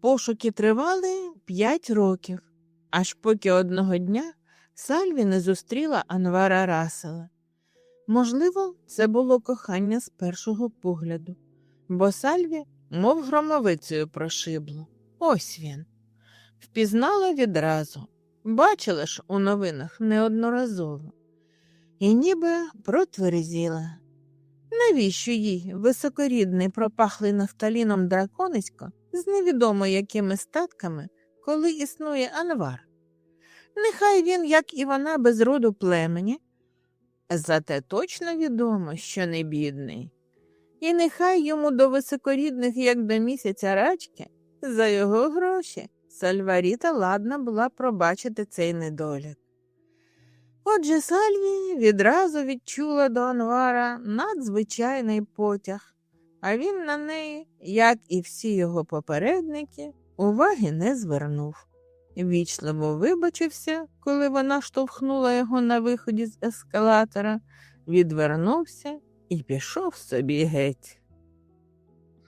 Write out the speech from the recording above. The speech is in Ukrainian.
Пошуки тривали п'ять років, аж поки одного дня Сальві не зустріла Анвара Расела. Можливо, це було кохання з першого погляду, бо Сальві, мов громовицею, прошибло. Ось він. Впізнала відразу, бачила ж у новинах неодноразово. І ніби протверзіла. Навіщо їй високорідний пропахлий нафталіном драконисько з невідомо якими статками, коли існує Анвар? Нехай він, як і вона, без роду племені, зате точно відомо, що не бідний. І нехай йому до високорідних, як до місяця рачки, за його гроші Сальваріта ладна була пробачити цей недолік. Отже, Сальві відразу відчула до Анвара надзвичайний потяг, а він на неї, як і всі його попередники, уваги не звернув. Вічливо вибачився, коли вона штовхнула його на виході з ескалатора, відвернувся і пішов собі геть.